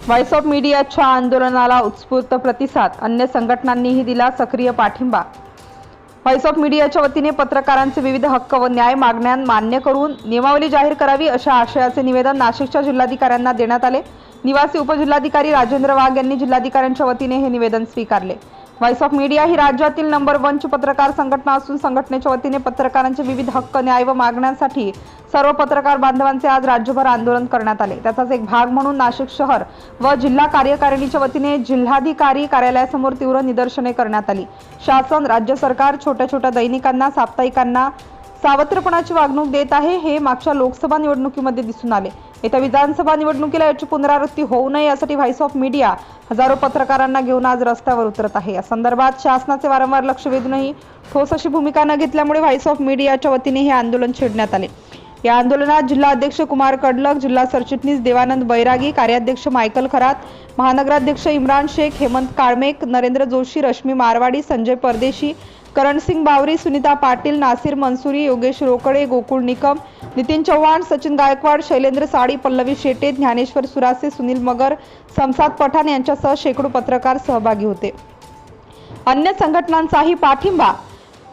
Voice of मीडियाच्या आंदोलनाला उत्स्फूर्त प्रतिसाद. अन्य संघटनांनीही दिला सक्रिय पाठिंबा. व्हॉइस ऑफ मीडियाच्या वतीने पत्रकारांचे विविध हक्क व न्याय मागण्या मान्य करून नियमावली जाहीर करावी अशा आशयाचे निवेदन नाशिकच्या जिल्हाधिकाऱ्यांना देण्यात आले. निवासी उपजिल्हाधिकारी राजेंद्र वाघ यांनी जिल्हाधिकाऱ्यांच्या वतीने हे निवेदन स्वीकारले. व्हॉइस ऑफ मीडिया ही राज्यातील नंबर वनची पत्रकार संघटना असून संघटनेच्या वतीने पत्रकारांचे विविध हक्क न्याय व मागण्यांसाठी सर्व पत्रकार बांधवांचे आज राज्यभर आंदोलन करण्यात आले. त्याचाच एक भाग म्हणून नाशिक शहर व जिल्हा कार्यकारिणीच्या वतीने जिल्हाधिकारी कार्यालयासमोर तीव्र निदर्शने करण्यात आली. शासन राज्य सरकार छोट्या छोट्या दैनिकांना साप्ताहिकांना सावत्रपणाची वागणूक देत आहे हे मागच्या लोकसभा निवडणुकीमध्ये दिसून आले. येत्या विधानसभा निवडणुकीला याची पुनरावृत्ती होऊ नये यासाठी व्हॉइस ऑफ मीडिया हजारो पत्रकारांना घेऊन आज रस्त्यावर उतरत आहे. या संदर्भात शासनाचे वारंवार लक्ष वेधूनही ठोस अशी भूमिका न घेतल्यामुळे व्हॉइस ऑफ मीडियाच्या वतीने हे आंदोलन छेडण्यात आले. या आंदोलनात जिल्हा अध्यक्ष कुमार कडलक जिल्हा सरचिटणीस देवानंद बैरागी कार्याध्यक्ष मायकल खरात महानगराध्यक्ष इम्रान शेख हेमंत काळमेक नरेंद्र जोशी रश्मी मारवाडी संजय परदेशी करणसिंग बावरी सुनीता पाटील नासिर मनसुरी योगेश रोकडे गोकुळ निकम नितीन चव्हाण सचिन गायकवाड शैलेंद्र साडी पल्लवी शेटे ज्ञानेश्वर सुरासे सुनील मगर समसाद पठाण यांच्यासह शेकडो पत्रकार सहभागी होते. अन्य संघटनांचाही पाठिंबा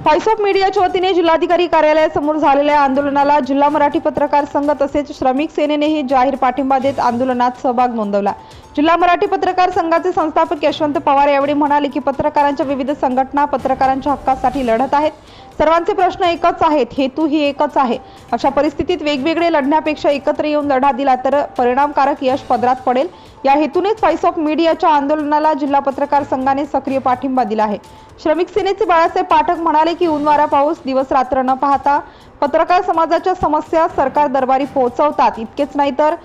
व्हॉइस ऑफ मीडियाच्या वतीने जिल्हाधिकारी कार्यालयासमोर झालेल्या आंदोलनाला जिल्हा मराठी पत्रकार संघ तसेच श्रमिक सेनेनेही जाहीर पाठिंबा देत आंदोलनात सहभाग नोंदवला. जिल्हा मराठी पत्रकार संघाचे संस्थापक यशवंत पवार यावेळी म्हणाले की पत्रकारांच्या विविध संघटना पत्रकारांच्या हक्कासाठी लढत आहेत. सर्वांचे प्रश्न एकच आहेत हेतू ही एकच आहे. अशा परिस्थितीत वेगवेगळे लढण्यापेक्षा एकत्र येऊन लढा दिला तर परिणामकारक यश पदरात पडेल. या हेतूनेच व्हॉइस ऑफ मीडियाच्या आंदोलनाला जिल्हा पत्रकार संघाने सक्रिय पाठिंबा दिला आहे. श्रमिक सेनेचे बाळासाहेब पाठक म्हणाले की उनवारा पाऊस दिवस रात्र न पाहता पत्रकार समाजाच्या समस्या सरकार दरबारी पोहोचवतात. इतकेच नाही तर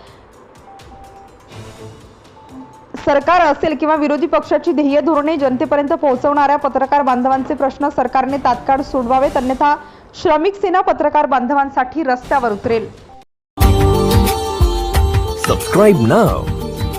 सरकार असेल किंवा विरोधी पक्षाची ध्येय धोरणे जनतेपर्यंत पोहोचवणाऱ्या पत्रकार बांधवांचे प्रश्न सरकारने तात्काळ सोडवावेत अन्यथा श्रमिक सेना पत्रकार बांधवांसाठी रस्त्यावर उतरेल. सबस्क्राईब नाव